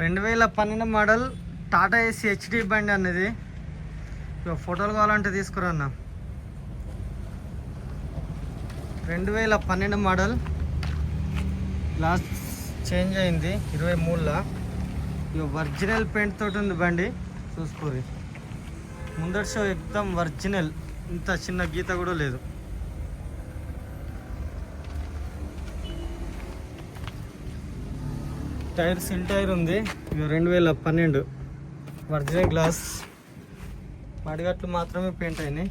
రెండు వేల పన్నెండు మోడల్ టాటా ఏసీ హెచ్డి బండి అనేది ఇక ఫోటోలు కావాలంటే తీసుకురన్నా రెండు వేల పన్నెండు మోడల్ లాస్ట్ చేంజ్ అయింది ఇరవై మూడులో. ఇక ఒరిజినల్ పెయింట్ తోటి ఉంది బండి. చూసుకోరి ముందటి షో ఎక్దం ఒరిజినల్. ఇంత చిన్న గీత కూడా లేదు. టైర్ సిల్ టైర్ ఉంది. రెండు వేల పన్నెండు ఒరిజినల్ గ్లాస్. మడిగట్లు మాత్రమే పెయింట్ అయినాయి.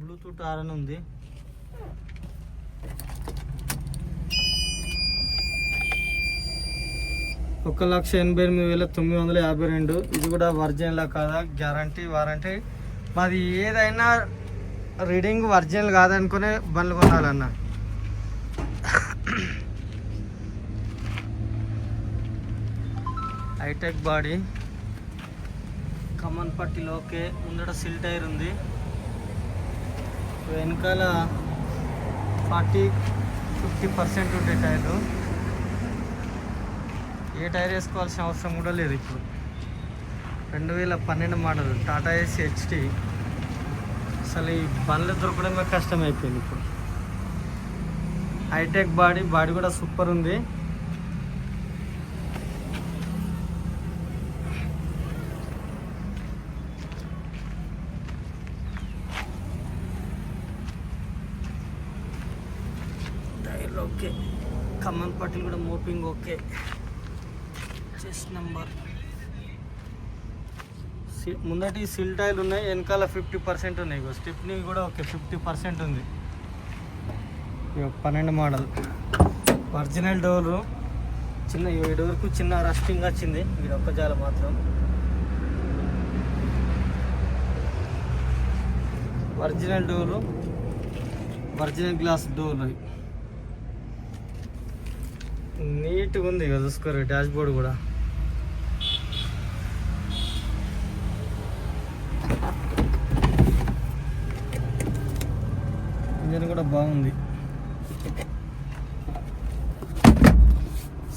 బ్లూటూత్ ఆర్ అని ఉంది. ఒక లక్ష ఎనభై ఎనిమిది వేల తొమ్మిది వందల యాభై రెండు. ఇది కూడా ఒరిజినల్ కాదా? గ్యారంటీ వారంటీ మాది ఏదైనా రీడింగ్ వర్జినల్ కాదనుకునే బండ్లు కొనాలన్న. హైటెక్ బాడీ కమన్ పట్టిలో ఓకే ముందట సిల్ టైర్ ఉంది. వెనకాల ఫార్టీ ఫిఫ్టీ పర్సెంట్ ఉండే టైర్లు. ఏ టైర్ వేసుకోవాల్సిన అవసరం కూడా లేదు ఇప్పుడు. రెండు వేల పన్నెండు మోడల్ టాటా ఏసీ హెచ్డి అసలు ఈ బండ్లు దొరకడమే కష్టం అయిపోయింది ఇప్పుడు. హైటెక్ బాడీ బాడీ కూడా సూపర్ ఉంది. టైర్లు ఓకే ఖమ్మం పట్టిలు కూడా మోపింగ్ ఓకే చెస్ట్ నెంబర్ ముందటి సిల్ టైల్ ఉన్నాయి వెనకాల ఫిఫ్టీ పర్సెంట్ ఉన్నాయి. ఇగో స్టెప్నీ కూడా ఓకే ఫిఫ్టీ పర్సెంట్ ఉంది. ఇగో పన్నెండు మోడల్ ఒరిజినల్ డోరు చిన్న ఈ డోర్కు చిన్న రస్టింగ్ వచ్చింది. ఇది ఒక్క జాల మాత్రం. Original door original glass door నీట్గా ఉంది ఇక చూసుకోరు డాష్ బోర్డ్ కూడా. ఇంజన్ కూడా బాగుంది.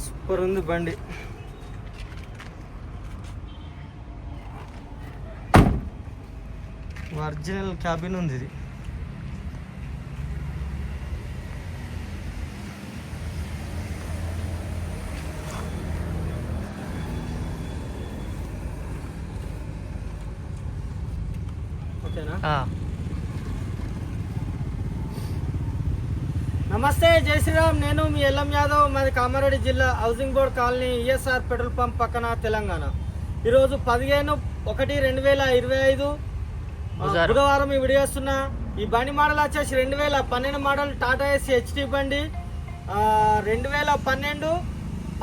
సూపర్ ఉంది బండి. ఒరిజినల్ క్యాబిన్ ఉంది ఇది. ఓకేనా? నమస్తే జై శ్రీరామ్. నేను మీ ఎల్ఎం యాదవ్. మాది కామారెడ్డి జిల్లా housing board colony ESR petrol pump పక్కన తెలంగాణ. ఈరోజు పదిహేను ఒకటి రెండు వేల ఇరవై ఐదు. బుధవారం. ఈ వీడియో వస్తున్నా. ఈ బండి మోడల్ వచ్చేసి రెండు వేల పన్నెండు మోడల్ టాటా ఏసీ హెచ్డి బండి. రెండు వేల పన్నెండు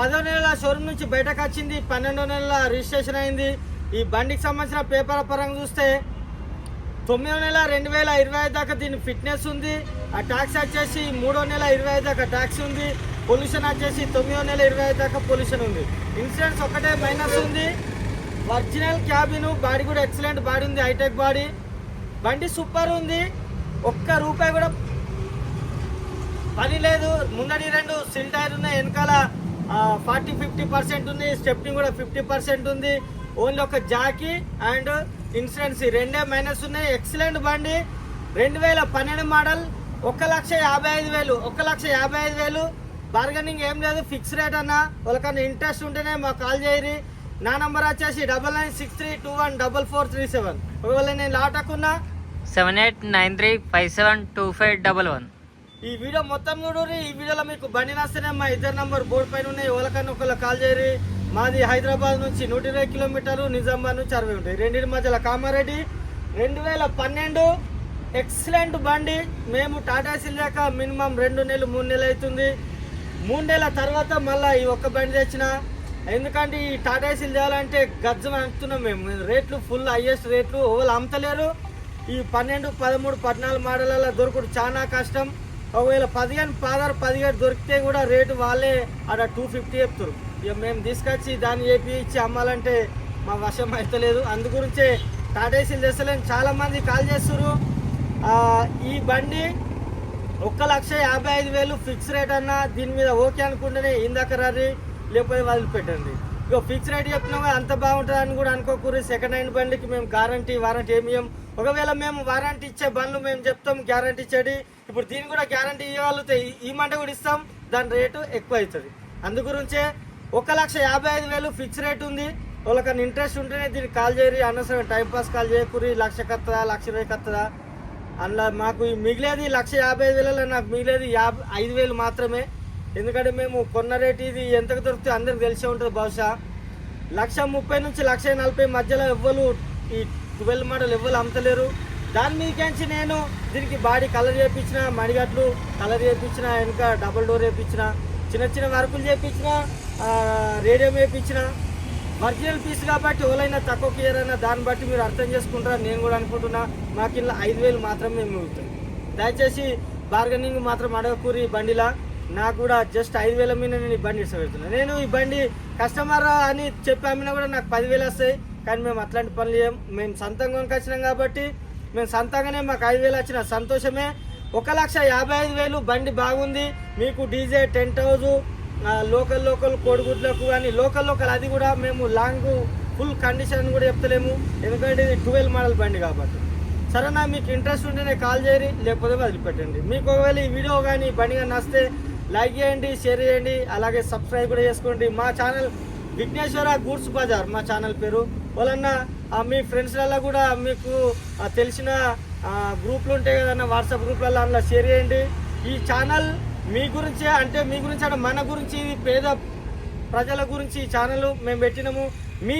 పదో నెలల షోరూమ్ నుంచి బయటకు వచ్చింది. పన్నెండో నెలల రిజిస్ట్రేషన్ అయింది. ఈ బండికి సంబంధించిన పేపర్ పరంగా చూస్తే తొమ్మిదో నెల రెండు వేల ఇరవై ఐదు దాకా దీని ఫిట్నెస్ ఉంది. ఆ ట్యాక్స్ వచ్చేసి మూడో నెల ఇరవై ఐదు దాకా ట్యాక్స్ ఉంది. పొల్యూషన్ వచ్చేసి తొమ్మిదో నెల ఇరవై ఐదు దాకా పొల్యూషన్ ఉంది. ఇన్సూరెన్స్ ఒకటే మైనస్ ఉంది. ఒరిజినల్ క్యాబిన్ బాడీ కూడా ఎక్సలెంట్ బాడీ ఉంది హైటెక్ బాడీ బండి సూపర్ ఉంది. ఒక్క రూపాయి కూడా పని లేదు. ముందడి రెండు సిల్ టైర్ ఉన్నాయి. వెనకాల ఫార్టీ ఫిఫ్టీ పర్సెంట్ ఉంది. స్టెప్నింగ్ కూడా ఫిఫ్టీ పర్సెంట్ ఉంది. ఓన్లీ ఒక జాకీ అండ్ ఇన్సూరెన్స్ రెండే మైనస్ ఉన్నాయి. ఎక్సలెంట్ బండి. రెండు వేల పన్నెండు మోడల్ ఒక లక్ష యాభై ఐదు వేలు. ఒక లక్ష యాభై ఐదు వేలు. బార్గెనింగ్ ఏం లేదు. ఫిక్స్ రేట్ అన్న. వాళ్ళకన్నా ఇంట్రెస్ట్ ఉంటేనే మాకు కాల్ చేయరి నా నంబర్ వచ్చేసి double nine six three two one double four three seven ఒకవేళ నేను లాటకున్నా seven eight nine three five seven two five double one. ఈ వీడియో మొత్తం చూడుర్రి. ఈ వీడియోలో మీకు బండి నస్తేనే మా ఇద్దరు నంబర్ బోర్డు పైన ఉన్నాయి. ఎవరికన్నా ఒకళ్ళు కాల్ చేయరి మాది హైదరాబాద్ నుంచి నూట ఇరవై కిలోమీటర్లు నిజామాబాద్ నుంచి అరవై ఉంటాయి రెండింటి మధ్యలో కామారెడ్డి రెండు వేల పన్నెండు ఎక్సలెంట్ బండి. మేము టాటా సిల్లాక మినిమం రెండు నెలలు మూడు నెలలు అవుతుంది. మూడు నెలల తర్వాత మళ్ళీ ఈ ఒక్క బండి తెచ్చిన. ఎందుకంటే ఈ టాటా సిల్ చేయాలంటే గజ్జం అంటున్నాం మేము. రేట్లు ఫుల్ హయ్యెస్ట్ రేట్లు ఎవరు అమ్మతలేరు. ఈ పన్నెండు పదమూడు పద్నాలుగు మోడళ్ళలో దొరకడు చాలా కష్టం. ఒకవేళ పదిహేను పదహారు పదిహేడు దొరికితే కూడా రేటు వాళ్ళే అక్కడ టూ ఫిఫ్టీ చెప్తారు మేము తీసుకొచ్చి దాన్ని చెప్పి ఇచ్చి అమ్మాలంటే మా వశం అవుతలేదు అందు గురించే టాటా ఏసీలు తెస్తలేని చాలామంది కాల్ చేస్తున్నారు ఈ బండి ఒక్క లక్ష యాభై ఐదు వేలు ఫిక్స్ రేట్ అన్న దీని మీద ఓకే అనుకుంటేనే ఇందాక రారి లేకపోతే వదిలిపెట్టండి. ఇక ఫిక్స్ రేట్ చెప్తున్నాం కదా, అంత బాగుంటుంది అని కూడా అనుకోకూరి సెకండ్ హ్యాండ్ బండికి మేము గ్యారంటీ వారంటీ ఏమి ఇవ్వం ఒకవేళ మేము వారంటీ ఇచ్చే బండ్లు మేము చెప్తాం గ్యారంటీ ఇచ్చేది. ఇప్పుడు దీని కూడా గ్యారంటీ ఇవ్వగలిగితే ఈ- మంట కూడా ఇస్తాం. దాని రేటు ఎక్కువ అవుతుంది. అందుగురించే ఒక లక్ష యాభై ఐదు వేలు ఫిక్స్ రేట్ ఉంది. వాళ్ళకన్నా ఇంట్రెస్ట్ ఉంటేనే దీనికి కాల్ చేయరు. అనవసరం టైం పాస్ కాల్ చేయకూరి లక్ష కత్తదా లక్ష ఇరవై కత్తదా? అందులో మాకు మిగిలేది లక్ష యాభై ఐదు వేలలో నాకు మిగిలేది యాభై ఐదు వేలు మాత్రమే. ఎందుకంటే మేము కొన్న రేటు ఇది ఎంతకు దొరికితే అందరికి తెలిసే ఉంటుంది బహుశా. లక్ష ముప్పై నుంచి లక్ష నలభై మధ్యలో ఎవ్వరు ఈ ట్వెల్వ్ మోడల్ ఎవ్వరు అమ్మతలేరు. దాని మీదకించి నేను దీనికి బాడీ కలర్ చేయించిన మడిగట్లు కలర్ చేయించిన వెనుక డబుల్ డోర్ చేయించిన చిన్న చిన్న వర్కులు చేయించిన రేడియో వేయించిన ఒరిజినల్ పీస్ కాబట్టి ఎవరైనా తక్కువ క్లియర్ అయినా దాన్ని బట్టి మీరు అర్థం చేసుకుంటారా నేను కూడా అనుకుంటున్నా. మాకు ఇలా ఐదు వేలు మాత్రమే మిగులుతుంది దయచేసి బార్గెనింగ్ మాత్రం అడగకూరి ఈ బండిలా. నాకు కూడా జస్ట్ ఐదు వేల మీద నేను ఈ బండి ఇష్టపెడుతున్నాను నేను ఈ బండి కస్టమర్ అని చెప్పి అమ్మినా కూడా నాకు పదివేలు వస్తాయి. కానీ మేము అట్లాంటి పనులు ఏం మేము సొంతంగా వచ్చినాం కాబట్టి మేము సొంతంగానే మాకు ఐదు వేలు వచ్చిన సంతోషమే. ఒక లక్ష యాభై ఐదు వేలు బండి బాగుంది. మీకు DJ tent house local local కోడిగుడ్లకు కానీ లోకల్ లోకల్ అది కూడా మేము లాంగ్ ఫుల్ కండిషన్ కూడా చెప్తలేము. ఎందుకంటే ఇది ట్వెల్వ్ మోడల్ బండి కాబట్టి. సరేనా మీకు ఇంట్రెస్ట్ ఉంటేనే కాల్ చేయరి లేకపోతే వదిలిపెట్టండి. మీకు ఒకవేళ ఈ వీడియో కానీ బండి కానీ నస్తే లైక్ చేయండి షేర్ చేయండి అలాగే సబ్స్క్రైబ్ కూడా చేసుకోండి. మా ఛానల్ విఘ్నేశ్వర గూడ్స్ బజార్ మా ఛానల్ పేరు. వలన మీ ఫ్రెండ్స్లలో కూడా మీకు తెలిసిన గ్రూప్లు ఉంటాయి కదన్న వాట్సాప్ గ్రూప్లలో అందులో షేర్ చేయండి. ఈ ఛానల్ మీ గురించే అంటే మీ గురించి అంటే మన గురించి పేద ప్రజల గురించి ఛానల్ మేము పెట్టినాము. మీ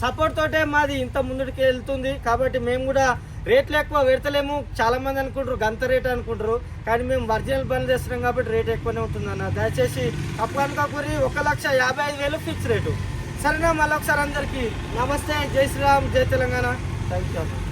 సపోర్ట్ తోటే మాది ఇంత ముందుకు వెళ్తుంది. కాబట్టి మేము కూడా రేట్లు ఎక్కువ పెడతలేము. చాలా మంది అనుకుంటారు గంత రేట్ అనుకుంటారు. కానీ మేము ఒరిజినల్ బంద్ చేస్తున్నాం కాబట్టి రేట్ ఎక్కువనే ఉంటుంది అన్న. దయచేసి అప్పుడు ఒక లక్ష యాభై ఐదు వేలు ఫిక్స్ రేటు. సరేనా? మళ్ళీ ఒకసారి అందరికీ నమస్తే. జై శ్రీరామ్. జై తెలంగాణ. Thank you